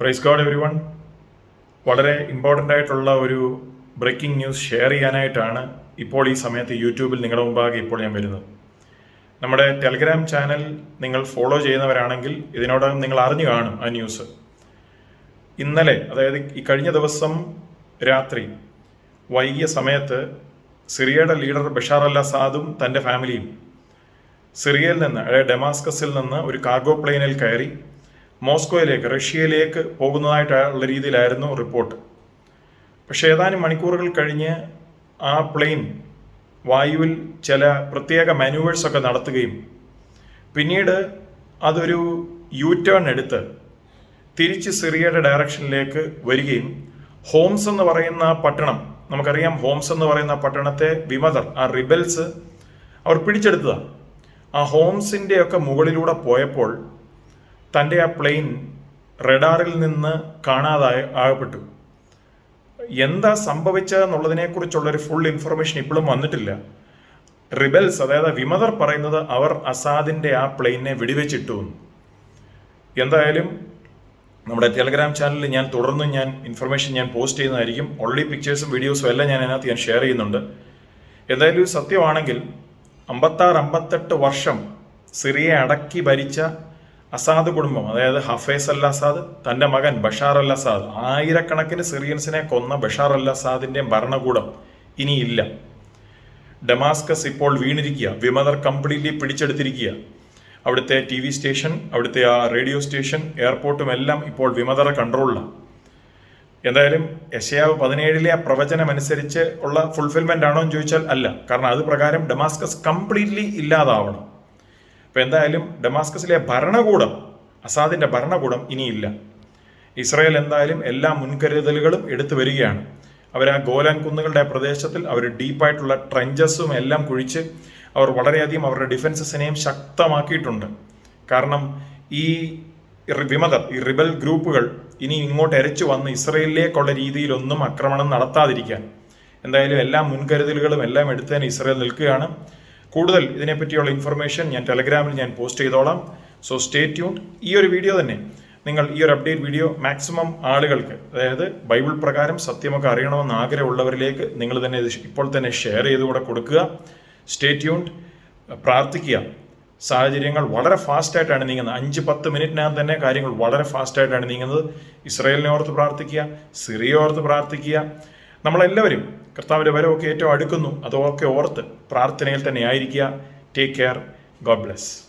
Price God every one വളരെ important ആയിട്ടുള്ള ഒരു ബ്രേക്കിംഗ് ന്യൂസ് ഷെയർ ചെയ്യാനായിട്ടാണ് ഇപ്പോൾ ഈ സമയത്ത് യൂട്യൂബിൽ നിങ്ങളുടെ മുമ്പാകെ ഇപ്പോൾ ഞാൻ വരുന്നത്. നമ്മുടെ ടെലിഗ്രാം ചാനൽ നിങ്ങൾ ഫോളോ ചെയ്യുന്നവരാണെങ്കിൽ ഇതിനോടകം നിങ്ങൾ അറിഞ്ഞു കാണും ആ ന്യൂസ് ഇന്നലെ അതായത് ഈ കഴിഞ്ഞ ദിവസം രാത്രി വൈകിയ സമയത്ത് സിറിയയുടെ ലീഡർ ബഷാർ അൽ-സാദും തന്റെ ഫാമിലിയും സിറിയയിൽ നിന്ന് അതായത് ഡെമാസ്കസിൽ നിന്ന് ഒരു കാർഗോ പ്ലെയിനിൽ കയറി മോസ്കോയിലേക്ക് റഷ്യയിലേക്ക് പോകുന്നതായിട്ടുള്ള രീതിയിലായിരുന്നു റിപ്പോർട്ട്. പക്ഷേ ഏതാനും മണിക്കൂറുകൾ കഴിഞ്ഞ് ആ പ്ലെയിൻ വായുവിൽ ചില പ്രത്യേക മാനുവേഴ്സൊക്കെ നടത്തുകയും പിന്നീട് അതൊരു യു ടേൺ എടുത്ത് തിരിച്ച് സിറിയയുടെ ഡയറക്ഷനിലേക്ക് വരികയും ഹോംസ് എന്ന് പറയുന്ന പട്ടണം നമുക്കറിയാം ഹോംസ് എന്ന് പറയുന്ന പട്ടണത്തെ വിമതർ ആ റിബൽസ് അവർ പിടിച്ചെടുത്തതാണ്. ആ ഹോംസിന്റെ ഒക്കെ മുകളിലൂടെ പോയപ്പോൾ തന്റെ ആ പ്ലെയിൻ റഡാറിൽ നിന്ന് കാണാതായ ആകപ്പെട്ടു. എന്താ സംഭവിച്ചതെന്നുള്ളതിനെക്കുറിച്ചുള്ളൊരു ഫുൾ ഇൻഫർമേഷൻ ഇപ്പോഴും വന്നിട്ടില്ല. റിബൽസ് അതായത് വിമതർ പറയുന്നത് അവർ അസാദിന്റെ ആ പ്ലെയിനെ വെടിവെച്ചിട്ടു. എന്തായാലും നമ്മുടെ ടെലഗ്രാം ചാനലിൽ ഞാൻ തുടർന്നും ഞാൻ ഇൻഫർമേഷൻ ഞാൻ പോസ്റ്റ് ചെയ്യുന്നതായിരിക്കും. ഓൾറെഡി പിക്ചേഴ്സും വീഡിയോസും എല്ലാം ഞാൻ അതിനകത്ത് ഞാൻ ഷെയർ ചെയ്യുന്നുണ്ട്. എന്തായാലും സത്യമാണെങ്കിൽ അമ്പത്താറ് അമ്പത്തെട്ട് വർഷം സിറിയെ അടക്കി ഭരിച്ച അസാദ് കുടുംബം അതായത് ഹഫേസ് അൽ അസാദ് തന്റെ മകൻ ബഷാർ അൽ അസാദ് ആയിരക്കണക്കിന് സിറിയൻസിനെ കൊന്ന ബഷാർ അൽ അസാദിന്റെ ഭരണകൂടം ഇനിയില്ല. ഡമാസ്കസ് ഇപ്പോൾ വീണിരിക്കുക വിമതർ കംപ്ലീറ്റ്ലി പിടിച്ചെടുത്തിരിക്കുക. അവിടുത്തെ ടി വി സ്റ്റേഷൻ അവിടുത്തെ ആ റേഡിയോ സ്റ്റേഷൻ എയർപോർട്ടും എല്ലാം ഇപ്പോൾ വിമതരുടെ കൺട്രോളിലാണ് എന്തായാലും യശയാവ് പതിനേഴിലെ ആ പ്രവചനം അനുസരിച്ച് ഉള്ള ഫുൾഫിൽമെന്റ് ആണോ എന്ന് ചോദിച്ചാൽ അല്ല. കാരണം അത് പ്രകാരം ഡമാസ്കസ് കംപ്ലീറ്റ്ലി ഇല്ലാതാവണം. അപ്പൊ എന്തായാലും ഡമാസ്കസിലെ ഭരണകൂടം അസാദിന്റെ ഭരണകൂടം ഇനിയില്ല. ഇസ്രായേൽ എന്തായാലും എല്ലാ മുൻകരുതലുകളും എടുത്തു വരികയാണ്. അവർ ആ ഗോലാൻ കുന്നുകളുടെ പ്രദേശത്തിൽ അവർ ഡീപ്പായിട്ടുള്ള ട്രഞ്ചസും എല്ലാം കുഴിച്ച് അവർ വളരെയധികം അവരുടെ ഡിഫൻസസിനെയും ശക്തമാക്കിയിട്ടുണ്ട്. കാരണം ഈ വിമതർ ഈ റിബൽ ഗ്രൂപ്പുകൾ ഇനി ഇങ്ങോട്ട് എരച്ചു വന്ന് ഇസ്രയേലിലേക്കുള്ള രീതിയിലൊന്നും ആക്രമണം നടത്താതിരിക്കാൻ. എന്തായാലും എല്ലാ മുൻകരുതലുകളും എല്ലാം എടുത്തതിന് ഇസ്രയേൽ നിൽക്കുകയാണ്. കൂടുതൽ ഇതിനെപ്പറ്റിയുള്ള ഇൻഫർമേഷൻ ഞാൻ ടെലഗ്രാമിൽ ഞാൻ പോസ്റ്റ് ചെയ്തോളാം. സോ സ്റ്റേ ട്യൂൺ ഈ ഒരു വീഡിയോ തന്നെ നിങ്ങൾ ഈ ഒരു അപ്ഡേറ്റ് വീഡിയോ മാക്സിമം ആളുകൾക്ക് അതായത് ബൈബിൾ പ്രകാരം സത്യമൊക്കെ അറിയണമെന്ന് ആഗ്രഹമുള്ളവരിലേക്ക് നിങ്ങൾ തന്നെ ഇപ്പോൾ തന്നെ ഷെയർ ചെയ്തുകൂടെ കൊടുക്കുക. സ്റ്റേ ട്യൂൺഡ് പ്രാർത്ഥിക്കുക. സാഹചര്യങ്ങൾ വളരെ ഫാസ്റ്റായിട്ടാണ് നീങ്ങുന്നത്. അഞ്ച് പത്ത് മിനിറ്റിനകം തന്നെ കാര്യങ്ങൾ വളരെ ഫാസ്റ്റായിട്ടാണ് നീങ്ങുന്നത്. ഇസ്രയേലിനെ ഓർത്ത് പ്രാർത്ഥിക്കുക സിറിയ ഓർത്ത് പ്രാർത്ഥിക്കുക. നമ്മളെല്ലാവരും കർത്താവിന്റെ വരവൊക്കെ ഏറ്റവും അടുക്കുന്നു. അതൊക്കെ ഓർത്ത് പ്രാർത്ഥനയിൽ തന്നെ ആയിരിക്കുക ടേക്ക് കെയർ ഗോഡ് ബ്ലെസ്